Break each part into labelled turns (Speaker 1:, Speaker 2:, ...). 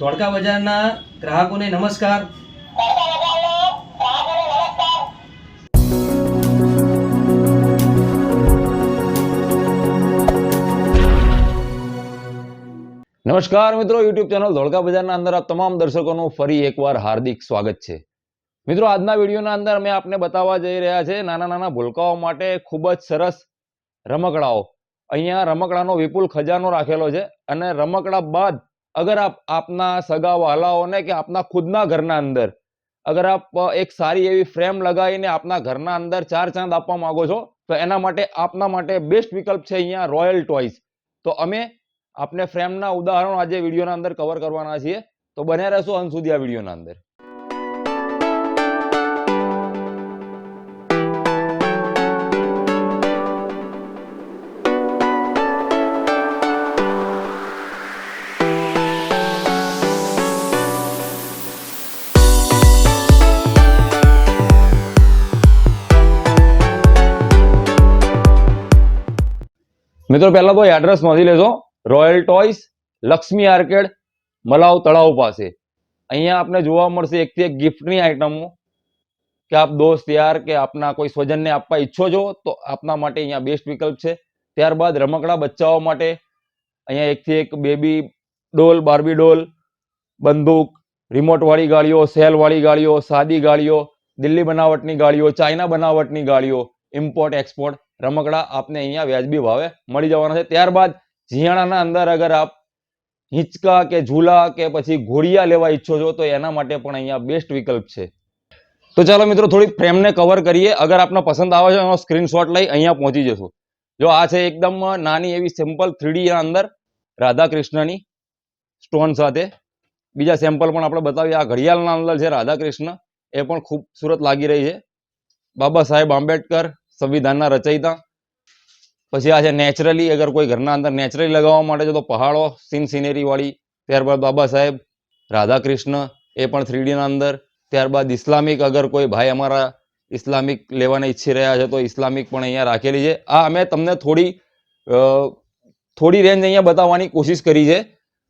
Speaker 1: ધોળકા બજારના ગ્રાહકોને નમસ્કાર.
Speaker 2: નમસ્કાર મિત્રો યુટ્યુબ ચેનલ ધોળકા બજારના અંદર આપ તમામ દર્શકોનું ફરી એકવાર હાર્દિક સ્વાગત છે. મિત્રો, આજના વિડીયોના અંદર અમે આપને બતાવવા જઈ રહ્યા છે નાના નાના ભૂલકાઓ માટે ખૂબ જ સરસ રમકડાઓ. અહીંયા રમકડાનો વિપુલ ખજાનો રાખેલો છે અને રમકડા બાદ અગર આપ આપના સગા વાલાઓને કે આપના ખુદના ઘરના અંદર અગર આપ એક સારી એવી ફ્રેમ લગાવીને આપના ઘરના અંદર ચાર ચાંદ આપવા માંગો છો તો એના માટે આપના માટે બેસ્ટ વિકલ્પ છે અહીંયા રોયલ ટોયસ તો અમે આપને ફ્રેમના ઉદાહરણો આજે વિડીયોના અંદર કવર કરવાના છીએ તો બને રહેશો અંત સુધી આ વિડીયોના અંદર મિત્રો, પહેલા તો એડ્રેસ નોંધી લેજો. Royal toys Laxmi arcade Malav તળાવ પાસે. અહીંયા આપને જોવા મળશે એકથી એક ગિફ્ટની આઇટમો કે આપ દોસ્ત યાર, કે આપના કોઈ સ્વજનને આપવા ઈચ્છો છો, તો આપના માટે અહીંયા બેસ્ટ વિકલ્પ છે. ત્યારબાદ રમકડા બચ્ચાઓ માટે અહીંયા એકથી એક બેબી ડોલ બાર્બી ડોલ બંદૂક રિમોટ વાળી ગાડીઓ, સેલ વાળી ગાડીઓ, સાદી ગાડીઓ, દિલ્હી બનાવટની ગાડીઓ ચાઇના બનાવટની ગાડીઓ ઇમ્પોર્ટ એક્સપોર્ટ રમકડા આપને અહીંયા વ્યાજબી ભાવે મળી જવાના છે. ત્યારબાદ ઝિયાણાના અંદર અગર આપ હિંચકા કે ઝૂલા કે પછી ઘોડિયા લેવા ઈચ્છો છો, તો એના માટે પણ અહીંયા બેસ્ટ વિકલ્પ છે. તો ચાલો મિત્રો, થોડી ફ્રેમને કવર કરીએ. અગર આપને પસંદ આવે છે, એનો સ્ક્રીનશોટ લઈ અહીંયા પહોંચી જશો. જો આ છે એકદમ નાની એવી સિમ્પલ થ્રીડી ના અંદર રાધા કૃષ્ણની સ્ટોન સાથે. બીજા સેમ્પલ પણ આપણે બતાવીએ. આ ઘડિયાળના અંદર છે રાધા કૃષ્ણ એ પણ ખૂબસૂરત લાગી રહી છે. બાબા સાહેબ આંબેડકર સંવિધાનના રચયિતા. પછી આ છે નેચરલી, અગર કોઈ ઘરના અંદર નેચરલી લગાવવા માટે છે તો પહાડો સીન સિનેરીવાળી, ત્યારબાદ બાબા સાહેબ રાધાકૃષ્ણ, એ પણ થ્રીડીના અંદર. ત્યારબાદ ઇસ્લામિક, અગર કોઈ ભાઈ અમારા ઇસ્લામિક લેવાના ઈચ્છી રહ્યા છે તો ઇસ્લામિક પણ અહીંયા રાખેલી છે. આ અમે તમને થોડી થોડી રેન્જ અહીંયા બતાવવાની કોશિશ કરી છે.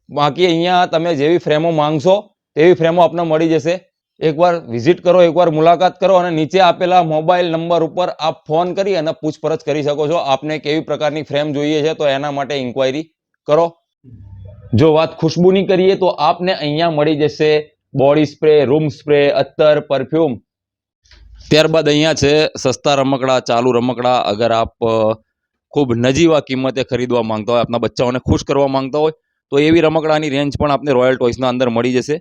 Speaker 2: બાકી અહીંયા તમે જેવી ફ્રેમો માંગશો, તેવી ફ્રેમો આપને મળી જશે. એકવાર વિઝિટ કરો, એકવાર મુલાકાત કરો અને નીચે આપેલા મોબાઈલ નંબર ઉપર આપ ફોન કરી અને પૂછપરછ કરી શકો છો. આપને કેવી પ્રકારની ફ્રેમ જોઈએ છે તો એના માટે ઇન્ક્વાયરી કરો. જો વાત ખુશ્બુની કરીએ તો આપને અહીંયા મળી જશે બોડી સ્પ્રે રૂમ સ્પ્રે અત્તર પરફ્યુમ ત્યારબાદ અહીંયા છે સસ્તા રમકડા, ચાલુ રમકડા. અગર આપ ખૂબ નજીવા કિંમતે ખરીદવા માંગતા હોય, આપના બચ્ચાઓને ખુશ કરવા માંગતા હોય, તો એવી રમકડાની રેન્જ પણ આપને રોયલ ટોયસના અંદર મળી જશે.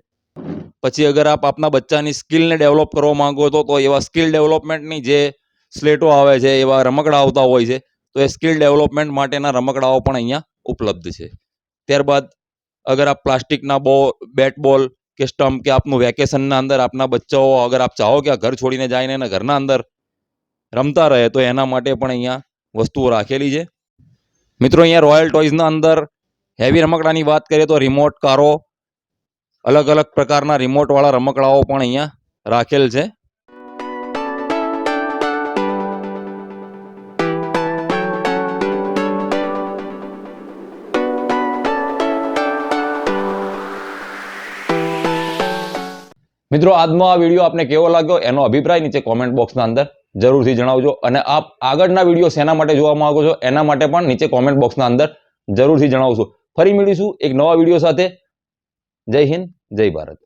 Speaker 2: પછી અગર આપ આપના બચ્ચાની સ્કિલને ડેવલપ કરવા માંગો તો તો એવા સ્કિલ ડેવલપમેન્ટની જે સ્લેટો આવે છે, એવા રમકડા આવતા હોય છે, તો એ સ્કિલ ડેવલપમેન્ટ માટેના રમકડાઓ પણ અહીંયા ઉપલબ્ધ છે. ત્યારબાદ અગર આપ પ્લાસ્ટિકના બો, બેટ બોલ કે સ્ટમ્પ કે આપનું વેકેશનના અંદર આપના બચ્ચાઓ અગર આપ ચાહો કે આ ઘર છોડીને જાય ને ઘરના અંદર રમતા રહે, તો એના માટે પણ અહીંયા વસ્તુઓ રાખેલી છે. મિત્રો, અહીંયા રોયલ ટોયઝના અંદર હેવી રમકડાની વાત કરીએ તો રિમોટ કારો અલગ અલગ પ્રકારના રિમોટ વાળા રમકડાઓ પણ અહીંયા રાખેલ છે. મિત્રો, આજનો આ વીડિયો આપને કેવો લાગ્યો એનો અભિપ્રાય નીચે કોમેન્ટ બોક્સના અંદર જરૂરથી જણાવજો અને આપ આગળના વીડિયો શેના માટે જોવા માંગો છો એના માટે પણ નીચે કોમેન્ટ બોક્સના અંદર જરૂરથી જણાવશો. ફરી મળીશું એક નવા વીડિયો સાથે. જય હિન્દ. જય ભારત.